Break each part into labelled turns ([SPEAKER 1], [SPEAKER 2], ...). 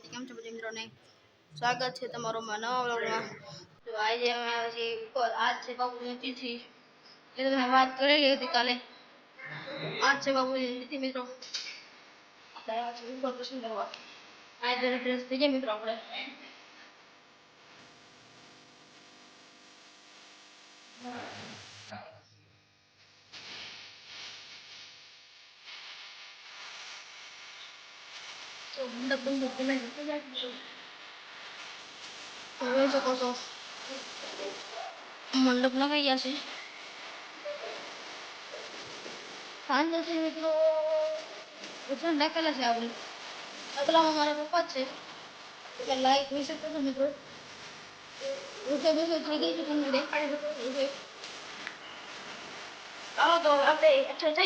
[SPEAKER 1] પ્રજાપતિ કેમ છો બધા મિત્રોને? સ્વાગત છે તમારો માં નવા વ્લોગમાં તો આજે અમે છીએ આજ છે બાપુની તિથિ. એ તો મેં વાત કરી હતી કાલે. આજ છે બાપુની તિથિ, મિત્રો. આપણે બહુ છીએ ઉપર દર્શન કરવા આ ડ્રેસ થઈ મિત્રો આપણે. તો મંડપ બંડપ બનાવીને સજાવી દીધો. તો જોઈ શકો છો મંડપ લગાઈ ગયા છે સાંજથી મિત્રો ભજન રાખેલા છે આપણે અગલામાં મારા પપ્પા જ છે એટલે લાઈક જોઈ શકો છો મિત્રો રૂપે બેસો થઈ ગઈ છે તમને દેખાડી શકો ચાલો તો આપણે હેઠળ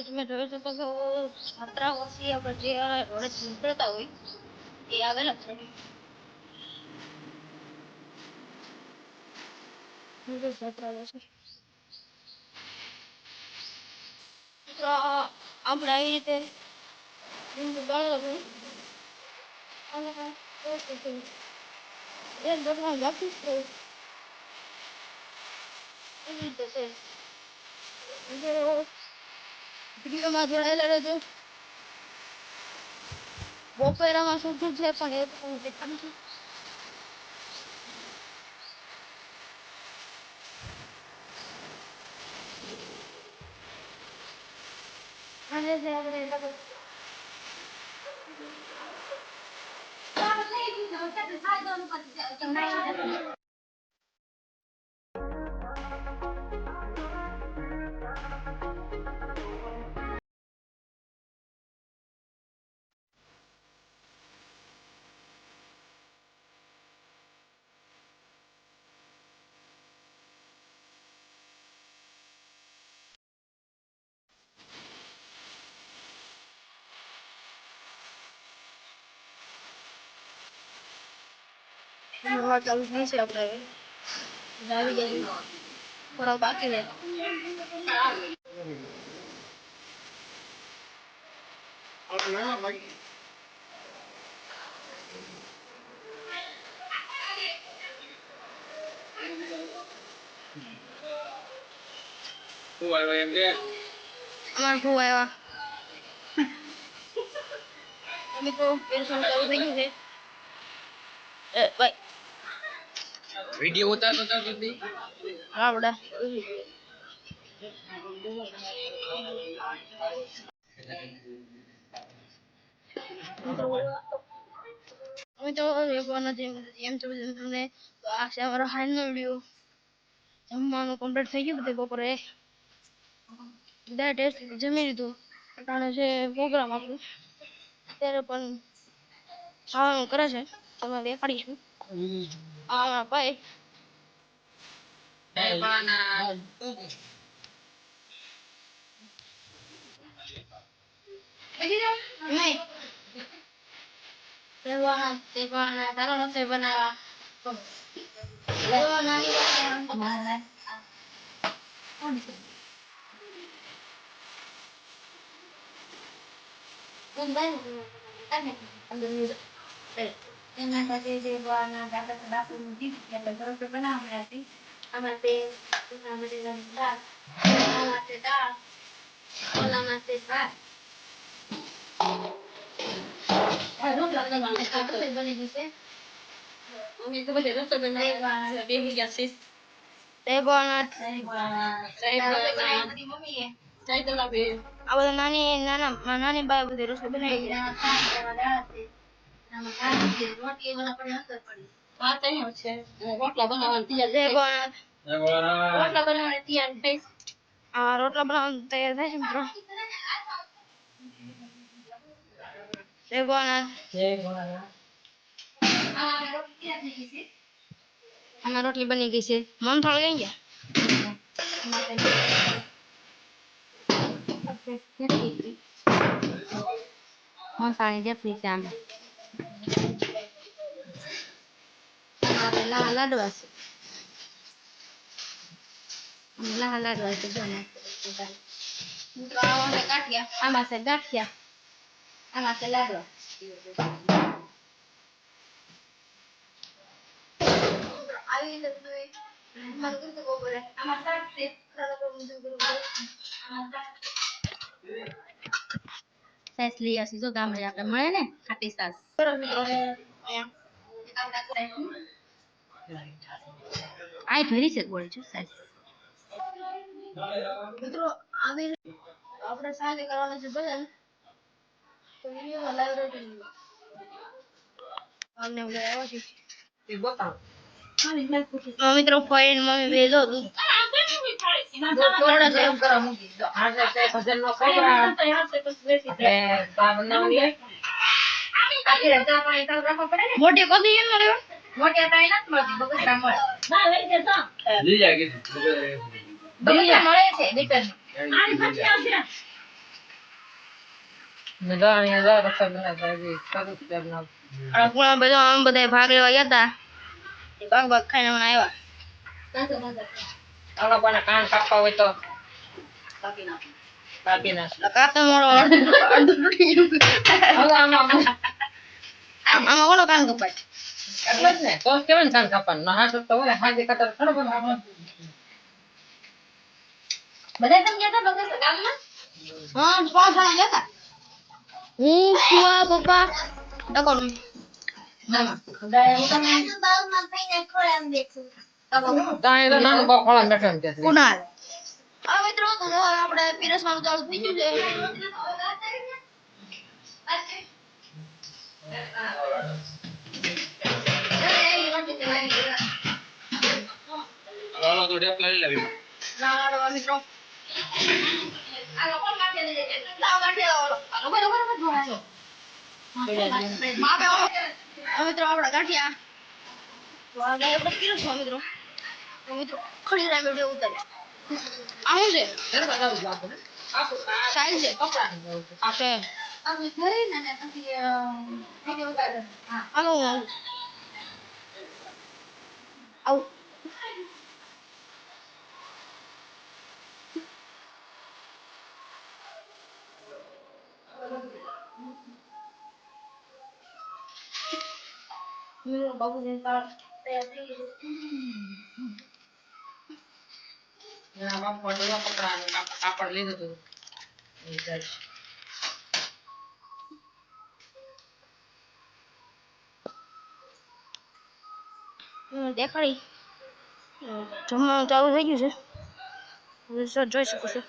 [SPEAKER 1] જઈ એ તમે જોઈ કે છાત્રાવાસી આપણે જે રોડે નીકળતા હોય, એ આવેલા છે. આપણે રીતે અને એ રીતે એ દરમિયાન રાખીશ તો એવી રીતે છે મિત્રો વિડીયોમાં જોડાયેલા રહેજો બપોરામાં શું શું છે પણ એ તો હું દેખાડું છું અને જે આપણે લગભગ વાત ચાલુ થઈ છે આપણે હવે આવી ગઈ થોડા બાકી રહે
[SPEAKER 2] શું આવ્યો એમ કે
[SPEAKER 1] અમાર બહુ આવ્યા મિત્રો પેન્શન ચાલુ થઈ ગયું છે એ ભાઈ
[SPEAKER 2] વીડિયો ઉતારતો સુધી?
[SPEAKER 1] હા બડા અમે તો જેમ એમ તો તમને આ છે અમારો હાલનો વીડિયો. જમવાનું કમ્પ્લીટ થઈ ગયું બધું બપોરે. બધા ટેસ્ટ જમી લીધું. અટાણે છે પ્રોગ્રામ આપણું અત્યારે પણ ખાવાનું કરે છે. તમે દેખાડીશું આ અમારા ભાઈ નહીં દેવાના દેવાના તારો નથી બનાવવા દેવાના
[SPEAKER 3] એના સાથે જે ગોળના દાદા બાપુનું દીપ એટલે બરોબર બનાવવાની હતી આમાં તેલ એના માટે દાળ એના માટે દાળ ઓલા માટે ભાત આ રોટલા બનાવવાના છે. આ રસોઈ બની જશે અમે તો બધે રસોઈ બનાવવા બેસી ગયા છે
[SPEAKER 1] દેવાના
[SPEAKER 3] જય મમ્મીએ જય દલાભાઈ
[SPEAKER 1] આ બધા નાની નાના નાની બાઈ બધી રસોઈ બનાવી છે
[SPEAKER 3] વાત અહીંયા છે રોટલા બનાવવાની તૈયાર
[SPEAKER 1] દેવાના
[SPEAKER 3] રોટલા
[SPEAKER 1] રોટલા બનાવવાનું તૈયાર થાય છે મિત્રો જય
[SPEAKER 3] રોટલી બની ગઈ છે.
[SPEAKER 1] મન રોટલી ગઈ ગયા
[SPEAKER 3] મસાણી જેટલી છે આમ. અમારે લાહ લાડવા છે અમે લાહ લાડવા છે જો
[SPEAKER 1] આમાં છે
[SPEAKER 3] ગાંઠિયા આમાં છે લાડવા
[SPEAKER 1] આવી
[SPEAKER 3] સાસ લઈ આવશું જો ગામડે આપણે મળે ને ખાટી સાસ
[SPEAKER 1] બરોબર મિત્રો
[SPEAKER 3] આ ભરી છે ગોળ જો સાસ
[SPEAKER 1] મિત્રો આવી આપણે સાંજે કરવાનું છે ભજન તો વિડીયોમાં લાઈવ રહેજો અમને બધા આવ્યો છે. હા, મિત્રો ફોઈન મમ્મી ભેજો તું દૂધ મોટી કદી એમ
[SPEAKER 4] લઈ કે
[SPEAKER 1] મળે છે દીકરી ભાગ લેવા ગયા હતા ખાઈને આવ્યા.
[SPEAKER 2] કાન કાપવા હોય તો કાપી નાખ.
[SPEAKER 1] કાપી મોડો અડધું તૂટી
[SPEAKER 2] આમાં
[SPEAKER 1] આમાં કોનો કાન કપાય.
[SPEAKER 2] એટલે જ ને તો જ કેવાય ને કાન કાપવાનું ના હાથ તો હોય હાથે કટર ખરો બનાવો
[SPEAKER 3] બધા તમે ગયા હતા બગસરા ગામમાં
[SPEAKER 1] હા પાંચ જણા ગયા હતા હું ફુવા પપ્પા ડકોર
[SPEAKER 2] ત્યાં તો નાનું બખોળા બેઠા ને ત્યાંથી.
[SPEAKER 1] કુણાલ આ મિત્રો તો હવે આપણે પીરસવાનું ચાલુ થઈ ગયું છે
[SPEAKER 4] વાળો તો ડેપ લઈ લેવી
[SPEAKER 1] ના ના મિત્રો આ લોકો માટે લઈ જાય લાવ કાઢી આવો આ લોકો લોકો મત ભણાયો માપે આવો મિત્રો આપણા ગાંઠિયા તો આ ગાય આપણે મિત્રો મિત્રો ખડી રામ વિડિયો ઉતાર્યા આવું છે સાઈઝ છે આ છે
[SPEAKER 3] અમે પછી વીડિયો ઉતાર્યો. હા
[SPEAKER 1] આનો હું આવું આવું મિત્રો બાબુજી તાર તૈયાર થઈ ગયું છે.
[SPEAKER 2] એના બાપા ડોલા કપડાં ને કાપ- કાપડ લીધું હતું. એ જાય.
[SPEAKER 1] હમ, દેખાડી. જમવાનું ચાલુ થઈ ગયું છે. જોઈ શકો છો.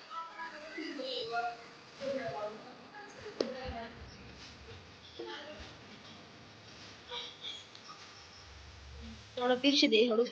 [SPEAKER 1] થોડો પીરસી દે થોડું.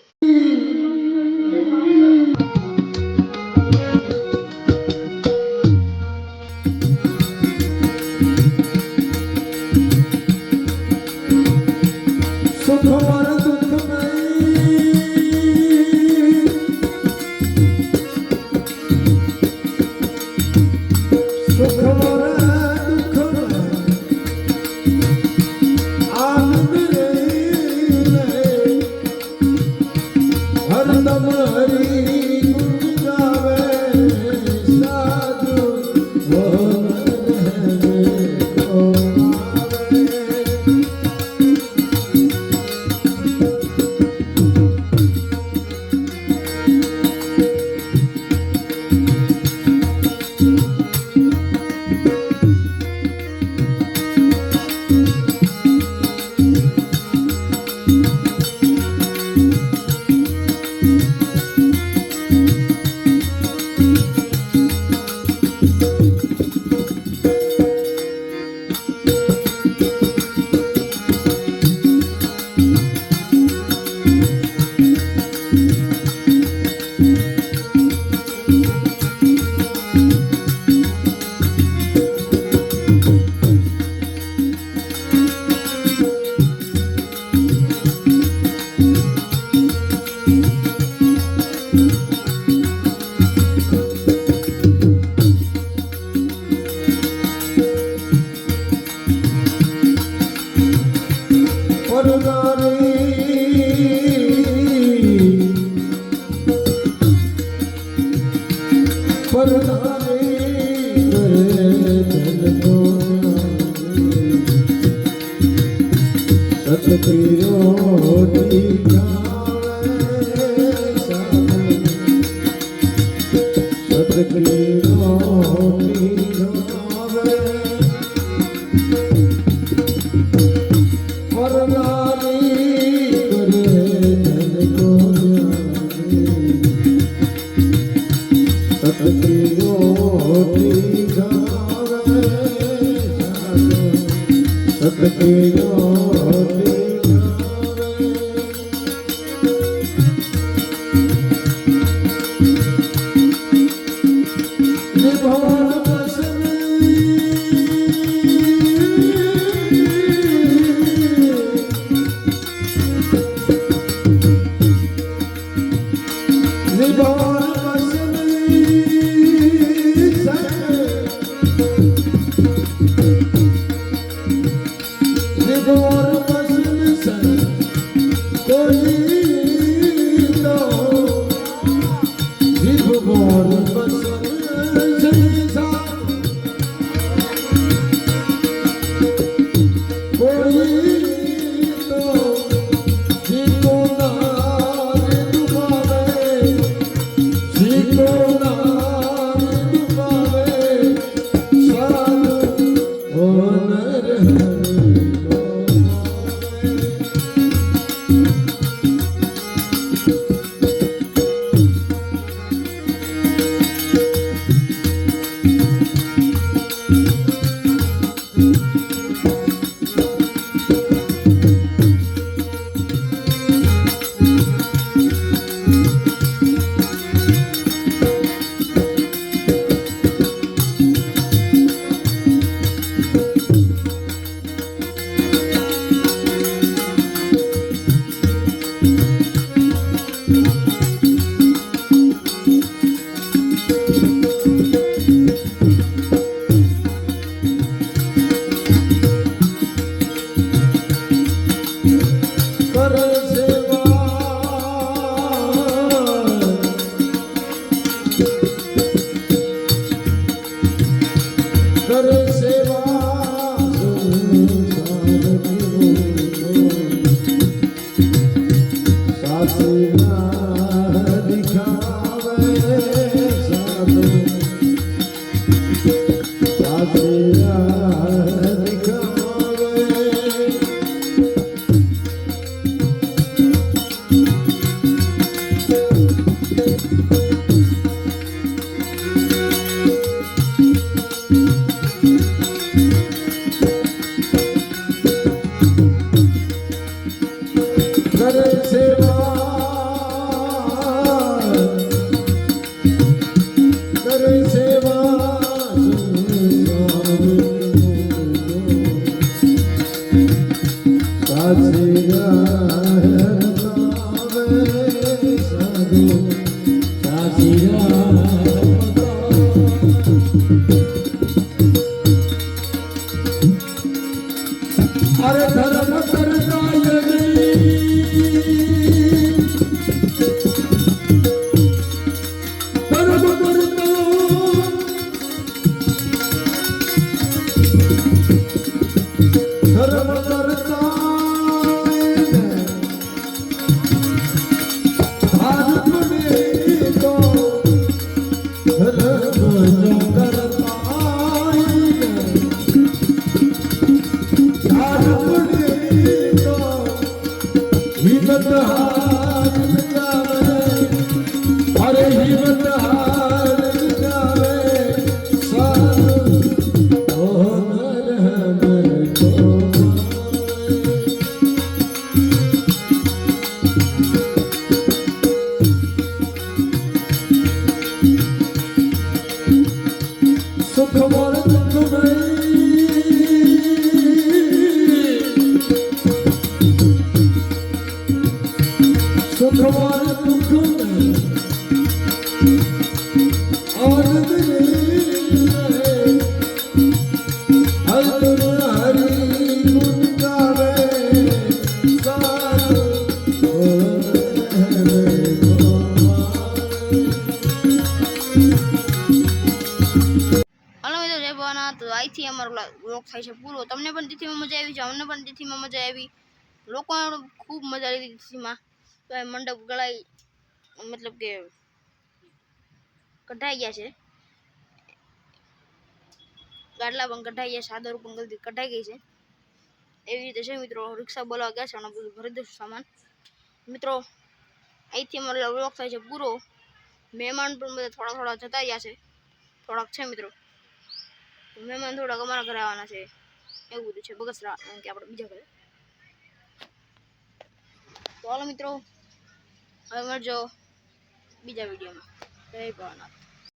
[SPEAKER 5] Namah মন થાય છે પૂરો. તમને પણ તિથિમાં મજા આવી છે, અમને પણ તિથિમાં મજા આવી.
[SPEAKER 1] લોકો ખૂબ મજા લીધી તિથિમાં. તો એ મંડપ ગળાઈ, મતલબ કે કઢાઈ ગયા છે. ગાડલા પણ કઢાઈ ગયા સાદર પણ ગલતી કઢાઈ ગઈ છે. એવી રીતે છે મિત્રો, રિક્ષા બોલાવા ગયા છે અને બધું ભરી દઈશું સામાન. મિત્રો, અહીંથી અમારો વ્લોગ થાય છે પૂરો. મહેમાન પણ બધા થોડા થોડા જતા રહ્યા છે. થોડાક છે મિત્રો. મહેમાન થોડાક અમારા ઘરે આવવાના છે. એવું બધું છે, બગસરા એમ કે આપણે બીજા ઘરે. તો હાલો મિત્રો, હવે મળજો બીજા વિડીયોમાં. જય ભવાનાથ